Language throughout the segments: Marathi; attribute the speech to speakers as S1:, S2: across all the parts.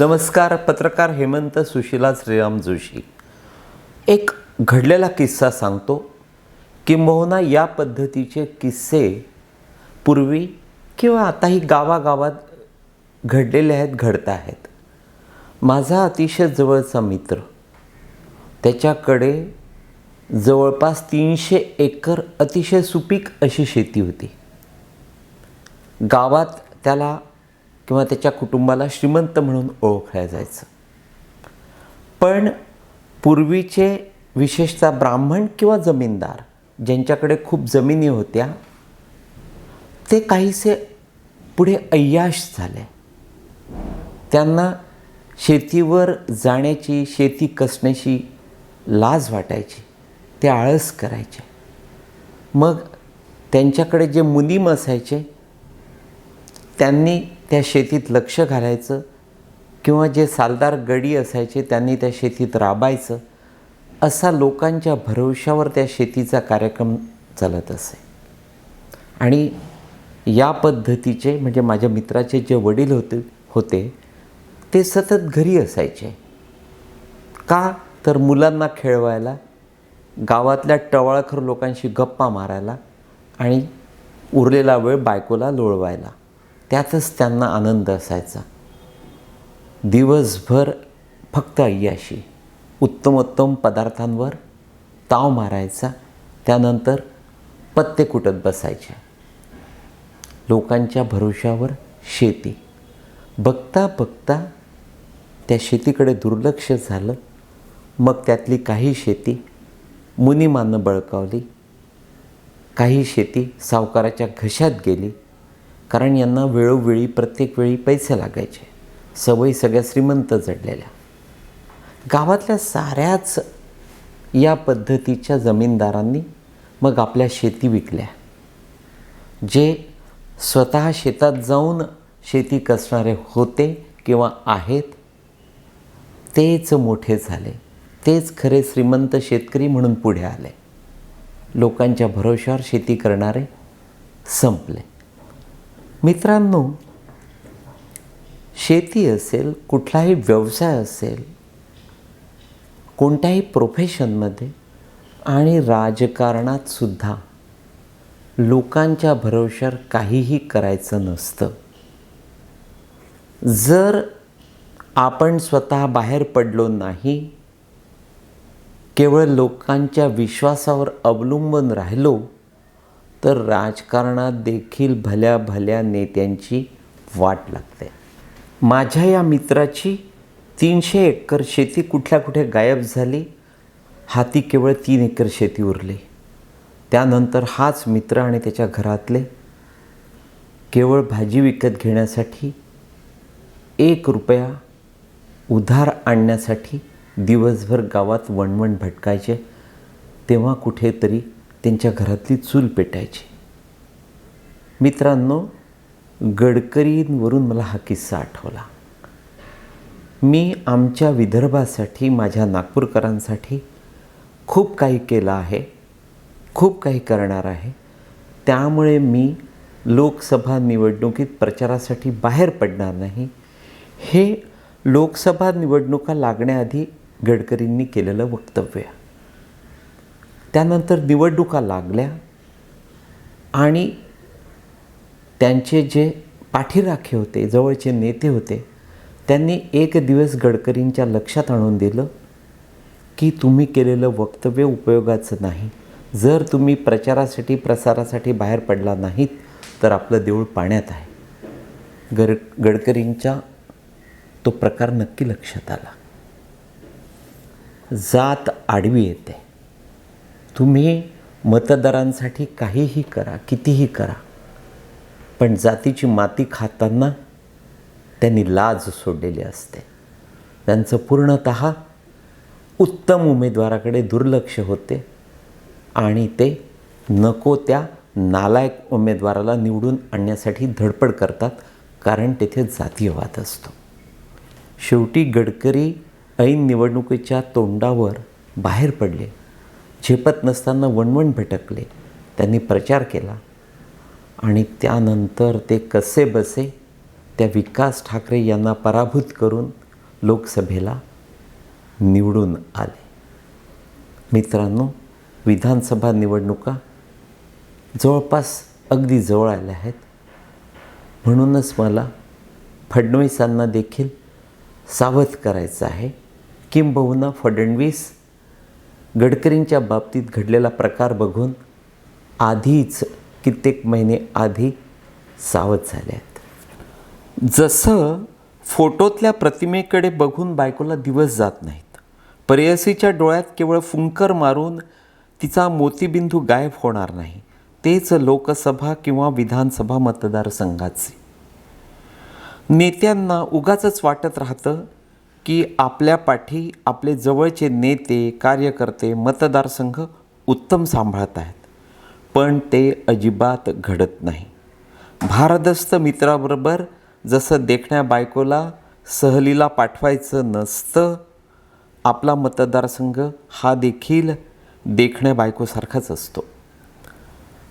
S1: नमस्कार पत्रकार हेमंत सुशिला श्रीराम जोशी. एक घडलेला किस्सा सांगतो किंबहुना या पद्धतीचे किस्से पूर्वी किंवा आताही गावागावात घडलेले आहेत घडत आहेत. माझा अतिशय जवळचा मित्र त्याच्याकडे जवळपास तीनशे एकर अतिशय सुपीक अशी शेती होती. गावात त्याला किंवा त्याच्या कुटुंबाला श्रीमंत म्हणून ओळखलं जायचं. पण पूर्वीचे विशेषतः ब्राह्मण किंवा जमीनदार ज्यांच्याकडे खूप जमिनी होत्या ते काहीसे पुढे अय्याश झाले. त्यांना शेतीवर जाण्याची शेती कसण्याची लाज वाटायची ते आळस करायचे. मग त्यांच्याकडे जे मुनीम असायचे त्यांनी त्या शेतीत लक्ष घालायचं किंवा जे सालदार गडी असायचे त्यांनी त्या शेतीत राबायचं असा लोकांच्या भरवशावर त्या शेतीचा कार्यक्रम चालत असे. आणि या पद्धतीचे म्हणजे माझ्या मित्राचे जे वडील होते होते ते सतत घरी असायचे. का तर मुलांना खेळवायला गावातल्या टवाळखर लोकांशी गप्पा मारायला आणि उरलेला वेळ बायकोला लोळवायला. त्यातच त्यांना आनंद असायचा. दिवसभर फक्त अय्याशी उत्तमोत्तम पदार्थांवर ताव मारायचा त्यानंतर पत्ते कुटत बसायचे लोकांच्या भरोशावर शेती. बघता बघता त्या शेतीकडे दुर्लक्ष झालं. मग त्यातली काही शेती मुनिमानं बळकावली. काही शेती सावकाराच्या घशात गेली. कारण यांना वेळोवेळी प्रत्येक वेळी पैसे लागायचे. सवयी सगळ्या श्रीमंत जडलेल्या. गावातल्या साऱ्याच या पद्धतीच्या जमीनदारांनी मग आपल्या शेती विकल्या. जे स्वतः शेतात जाऊन शेती कसणारे होते किंवा आहेत तेच मोठे झाले. तेच खरे श्रीमंत शेतकरी म्हणून पुढे आले. लोकांच्या भरोशावर शेती करणारे संपले. मित्रांनो शेती असेल कुठलाही व्यवसाय असेल कोणत्याही प्रोफेशनमध्ये आणि राजकारणात सुद्धा लोकांच्या भरवशावर काहीही करायचं नसतं. जर आपण स्वतः बाहेर पडलो नाही केवळ लोकांच्या विश्वासावर अवलंबून राहिलो तर राजकारणात देखील भल्या भल्या नेत्यांची वाट लागते. माझ्या या मित्राची तीनशे एकर शेती कुठल्या कुठे गायब झाली? हाती केवळ तीन एकर शेती उरली. त्यानंतर हाच मित्र आणि त्याच्या घरातले केवळ भाजी विकत घेण्यासाठी एक रुपया उधार आणण्यासाठी दिवसभर गावात वणवण भटकायचे तेव्हा कुठेतरी त्यांच्या घरातली चूल पेटायची. मित्रांनो गडकरींवरून मला हा किस्सा आठवला. मी आमच्या विदर्भासाठी माझ्या नागपूरकरांसाठी खूप काही केलं आहे खूप काही करणार आहे. त्यामुळे मी लोकसभा निवडणुकीत प्रचारासाठी बाहेर पडणार नाही. हे लोकसभा निवडणुका लागण्याआधी गडकरींनी केलेलं वक्तव्य. त्यानंतर निवडणुका लागल्या आणि त्यांचे जे पाठीराखे होते जवळचे नेते होते त्यांनी एक दिवस गडकरींच्या लक्षात आणून दिलं की तुम्ही केलेलं वक्तव्य उपयोगाचं नाही. जर तुम्ही प्रचारासाठी प्रसारासाठी बाहेर पडला नाहीत तर आपलं देऊळ पाण्यात आहे. गर गडकरींच्या तो प्रकार नक्की लक्षात आला. जात आडवी येते. तुम्ही मतदारांसाठी काहीही करा कितीही करा. पण जातीची माती खाताना त्यांनी लाज सोडलेली असते. त्यांचं पूर्णत उत्तम उमेदवाराकडे दुर्लक्ष होते आणि ते नको त्या नालायक उमेदवाराला निवडून आणण्यासाठी धडपड करतात कारण तेथे जातीयवाद असतो. शेवटी गडकरी ऐन निवडणुकीच्या तोंडावर बाहेर पडले. झेपत नसताना वणवण भटकले. त्यांनी प्रचार केला आणि त्यानंतर ते कसे बसे त्या विकास ठाकरे यांना पराभूत करून लोकसभेला निवडून आले. मित्रांनो विधानसभा निवडणुका जवळपास अगदी जवळ आल्या आहेत. म्हणूनच मला फडणवीसांना देखील सावध करायचं आहे. किंबहुना फडणवीस गडकरींच्या बाबतीत घडलेला प्रकार बघून आधीच कित्येक महिने आधी सावध झाले आहेत. जसं फोटोतल्या प्रतिमेकडे बघून बायकोला दिवस जात नाहीत. प्रेयसीच्या डोळ्यात केवळ फुंकर मारून तिचा मोतीबिंदू गायब होणार नाही. तेच लोकसभा किंवा विधानसभा मतदारसंघाचे. नेत्यांना उगाच वाटत राहतं की आपल्या पाठी आपले जवळचे नेते कार्यकर्ते मतदारसंघ उत्तम सांभाळत आहेत. पण ते अजिबात घडत नाही. भारदस्त मित्राबरोबर जसं देखण्या बायकोला सहलीला पाठवायचं नसतं आपला मतदारसंघ हा देखील देखण्या बायकोसारखाच असतो.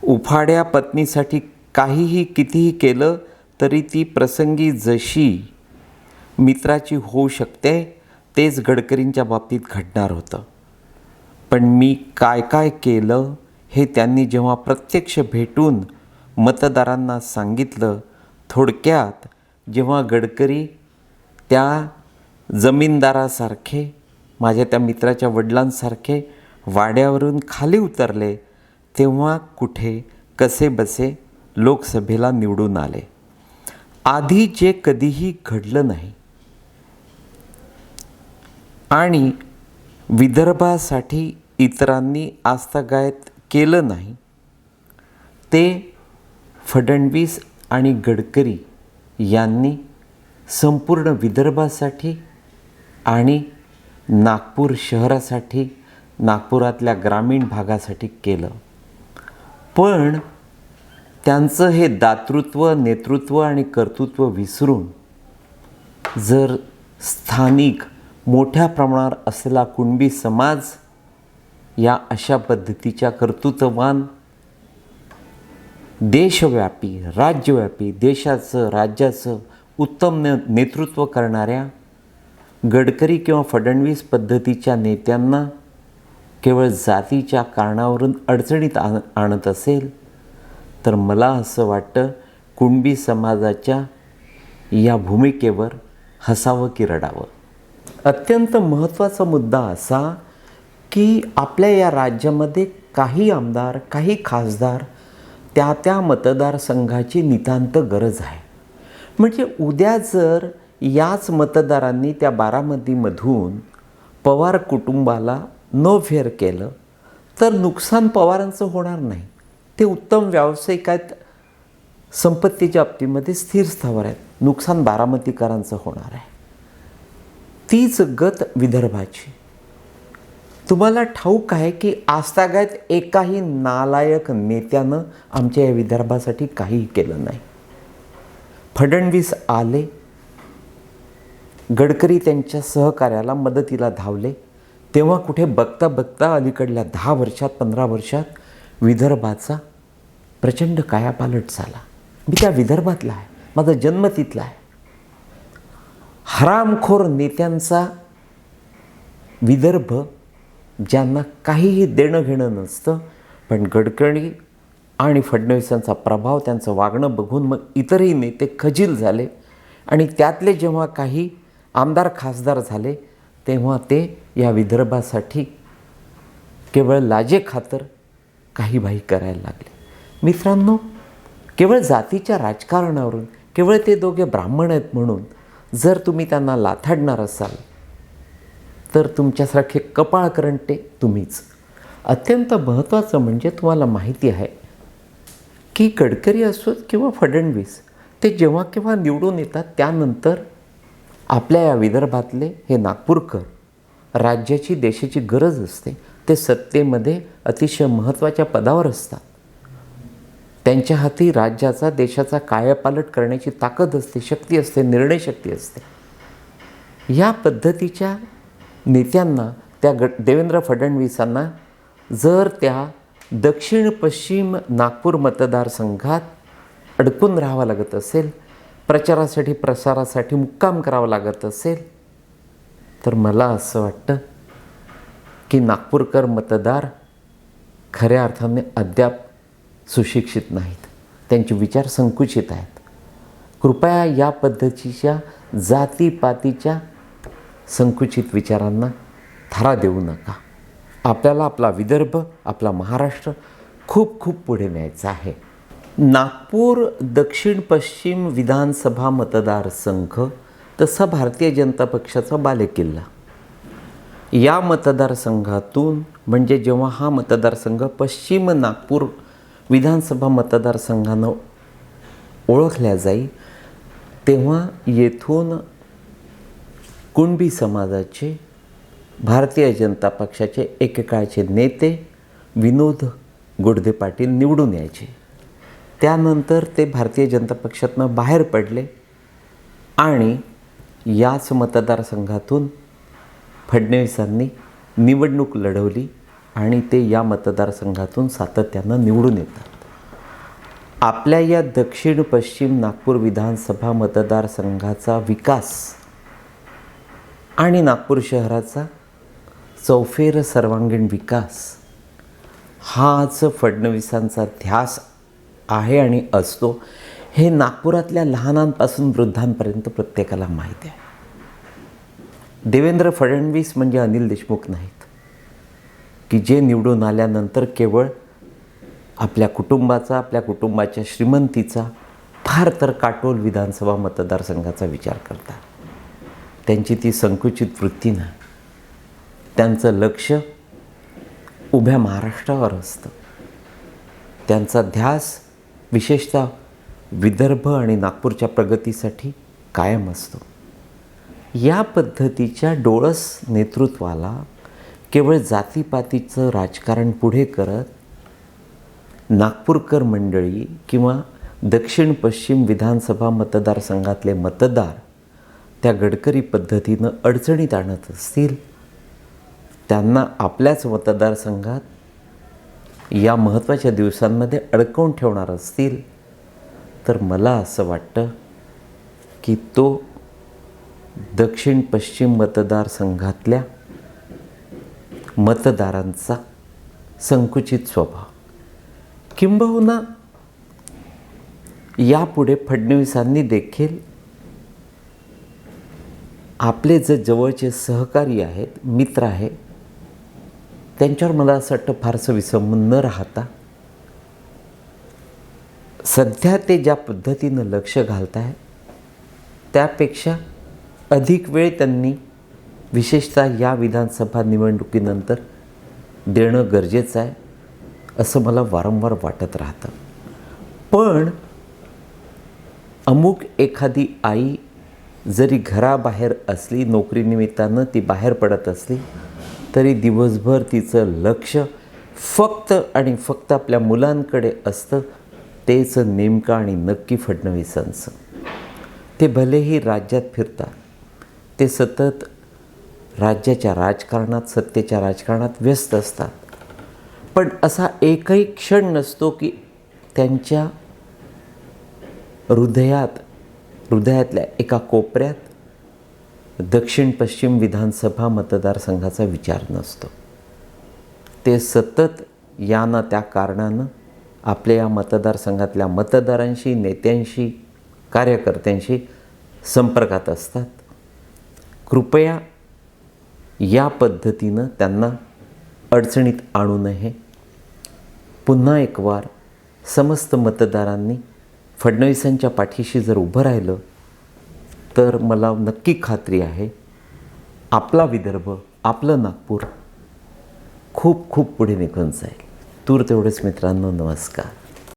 S1: उफाड्या पत्नीसाठी काहीही कितीही केलं तरी ती प्रसंगी जशी मित्राची होऊ शकते तेच गडकरींच्या बाबतीत घडणार होतं. पण मी काय काय केलं हे त्यांनी जेव्हा प्रत्यक्ष भेटून मतदारांना सांगितलं थोडक्यात जेव्हा गडकरी त्या जमीनदारासारखे माझ्या त्या मित्राच्या वडिलांसारखे वाड्यावरून खाली उतरले तेव्हा कुठे कसे बसे लोकसभेला निवडून आले. आधी जे कधीही घडलं नाही आणि विदर्भासाठी इतरांनी आस्थागायत केलं नाही ते फडणवीस आणि गडकरी यांनी संपूर्ण विदर्भासाठी आणि नागपूर शहरासाठी नागपुरातल्या ग्रामीण भागासाठी केलं. पण त्यांचं हे दातृत्व नेतृत्व आणि कर्तृत्व विसरून जर स्थानिक मोठ्या प्रमाणावर असलेला कुणबी समाज या अशा पद्धतीच्या कर्तृत्ववान देशव्यापी राज्यव्यापी देशाचं राज्याचं उत्तम ने नेतृत्व करणाऱ्या गडकरी किंवा फडणवीस पद्धतीच्या नेत्यांना केवळ जातीच्या कारणावरून अडचणीत आण आणत असेल तर मला असं वाटतं कुणबी समाजाच्या या भूमिकेवर हसावं की रडावं. अत्यंत महत्त्वाचा मुद्दा असा की आपल्या या राज्यामध्ये काही आमदार काही खासदार त्या त्या मतदारसंघाची नितांत गरज आहे. म्हणजे उद्या जर याच मतदारांनी त्या बारामतीमधून पवार कुटुंबाला न फेअर केलं तर नुकसान पवारांचं होणार नाही. ते उत्तम व्यावसायिक आहेत संपत्तीच्या बाबतीमध्ये स्थिर स्थावर आहेत. नुकसान बारामतीकरांचं होणार आहे. तीच गत विदर्भाची. तुम्हाला ठाऊक आहे की आजतागायत एकाही नालायक नेत्यानं आमच्या या विदर्भासाठी काहीही केलं नाही. फडणवीस आले गडकरी त्यांच्या सहकार्याला मदतीला धावले तेव्हा कुठे बघता बघता अलीकडल्या दहा वर्षात पंधरा वर्षात विदर्भाचा प्रचंड कायापालट झाला. मी त्या विदर्भातला आहे माझा जन्म तिथला आहे. हरामखोर नेत्यांचा विदर्भ ज्यांना काहीही देणं घेणं नसतं पण गडकरी आणि फडणवीसांचा प्रभाव त्यांचं वागणं बघून मग इतरही नेते खजील झाले. आणि त्यातले जेव्हा काही आमदार खासदार झाले तेव्हा ते या विदर्भासाठी केवळ लाजे खातर काही बाई करायला लागले. मित्रांनो केवळ जातीच्या राजकारणावरून केवळ ते दोघे ब्राह्मण आहेत म्हणून जर तुम्ही त्यांना लाथाडणार असाल तर तुमच्यासारखे कपाळ करंटे तुम्हीच. अत्यंत महत्त्वाचं म्हणजे तुम्हाला माहिती आहे की गडकरी असोत किंवा फडणवीस ते जेव्हा केव्हा निवडून येतात त्यानंतर आपल्या या विदर्भातले हे नागपूरकर राज्याची देशाची गरज असते. ते सत्तेमध्ये अतिशय महत्त्वाच्या पदावर असतात. त्यांच्या हाती राज्याचा देशाचा कायापालट करण्याची ताकद असते शक्ती असते निर्णय शक्ती असते. या पद्धतीच्या नेत्यांना त्या ग देवेंद्र फडणवीसांना जर त्या दक्षिण पश्चिम नागपूर मतदारसंघात अडकून राहावं लागत असेल प्रचारासाठी प्रसारासाठी मुक्काम करावं लागत असेल तर मला असं वाटतं की नागपूरकर मतदार खऱ्या अर्थाने अद्याप सुशिक्षित नाहीत. त्यांचे विचार संकुचित आहेत. कृपया या पद्धतीच्या जातीपातीच्या संकुचित विचारांना थारा देऊ नका. आपल्याला आपला विदर्भ आपला महाराष्ट्र खूप खूप पुढे न्यायचा आहे. नागपूर दक्षिण पश्चिम विधानसभा मतदारसंघ तसा भारतीय जनता पक्षाचा बालेकिल्ला. या मतदारसंघातून म्हणजे जेव्हा हा मतदारसंघ पश्चिम नागपूर विधानसभा मतदारसंघानं ओळखल्या जाई तेव्हा येथून कुणबी समाजाचे भारतीय जनता पक्षाचे एकेकाळचे नेते विनोद गुडदे पाटील निवडून यायचे. त्यानंतर ते भारतीय जनता पक्षातनं बाहेर पडले आणि याच मतदारसंघातून फडणवीसांनी निवडणूक लढवली. आणि ते या मतदारसंघातून सातत्यानं निवडून येतात. आपल्या या दक्षिण पश्चिम नागपूर विधानसभा मतदारसंघाचा विकास आणि नागपूर शहराचा चौफेर सर्वांगीण विकास हाच फडणवीसांचा ध्यास आहे आणि असतो हे नागपुरातल्या लहानांपासून वृद्धांपर्यंत प्रत्येकाला माहीत आहे. देवेंद्र फडणवीस म्हणजे अनिल देशमुख नाहीत. की जे निवडून आल्यानंतर केवळ आपल्या कुटुंबाचा आपल्या कुटुंबाच्या श्रीमंतीचा फार तर काटोल विधानसभा मतदारसंघाचा विचार करतात. त्यांची ती संकुचित वृत्ती ना त्यांचं लक्ष उभ्या महाराष्ट्रावर असतं. त्यांचा ध्यास विशेषतः विदर्भ आणि नागपूरच्या प्रगतीसाठी कायम असतो. या पद्धतीच्या डोळस नेतृत्वाला केवळ जातीपातीचं राजकारण पुढे करत नागपूरकर मंडळी किंवा दक्षिण पश्चिम विधानसभा मतदारसंघातले मतदार त्या गडकरी पद्धतीनं अडचणीत आणत असतील त्यांना आपल्याच मतदारसंघात या महत्त्वाच्या दिवसांमध्ये अडकवून ठेवणार असतील तर मला असं वाटतं की तो दक्षिण पश्चिम मतदारसंघातल्या मतदारांचा संकुचित स्वभाव. किंबहुना यापुढे फडणवीसांनी देखील आपले जे जवळचे सहकारी आहेत मित्र आहे त्यांच्यावर मला असं वाटतं फारसं विसंबून न राहता सध्या ते ज्या पद्धतीनं लक्ष घालत आहे त्यापेक्षा अधिक वेळ त्यांनी विशेषतः या विधानसभा निवडणुकीनंतर देणं गरजेचं आहे असं मला वारंवार वाटत राहतं. पण अमुक एखादी आई जरी घराबाहेर असली नोकरीनिमित्तानं ती बाहेर पडत असली तरी दिवसभर तिचं लक्ष फक्त आणि फक्त आपल्या मुलांकडे असतं तेच नेमकं आणि नक्की फडणवीसांचं. ते भलेही राज्यात फिरतात ते सतत राज्याच्या राजकारणात सत्तेच्या राजकारणात व्यस्त असतात. पण असा एकही क्षण नसतो की त्यांच्या हृदयात हृदयातल्या एका कोपऱ्यात दक्षिण पश्चिम विधानसभा मतदारसंघाचा विचार नसतो. ते सतत या ना त्या कारणानं आपल्या या मतदारसंघातल्या मतदारांशी नेत्यांशी कार्यकर्त्यांशी संपर्कात असतात. कृपया या पद्धतीनं त्यांना अडचणीत आणू नये. पुन्हा एक वार समस्त मतदारांनी फडणवीसांच्या पाठीशी जर उभं राहिलं तर मला नक्की खात्री आहे आपला विदर्भ आपलं नागपूर खूप खूप पुढे निघून जाईल. तूर तेवढेच मित्रांनो नमस्कार.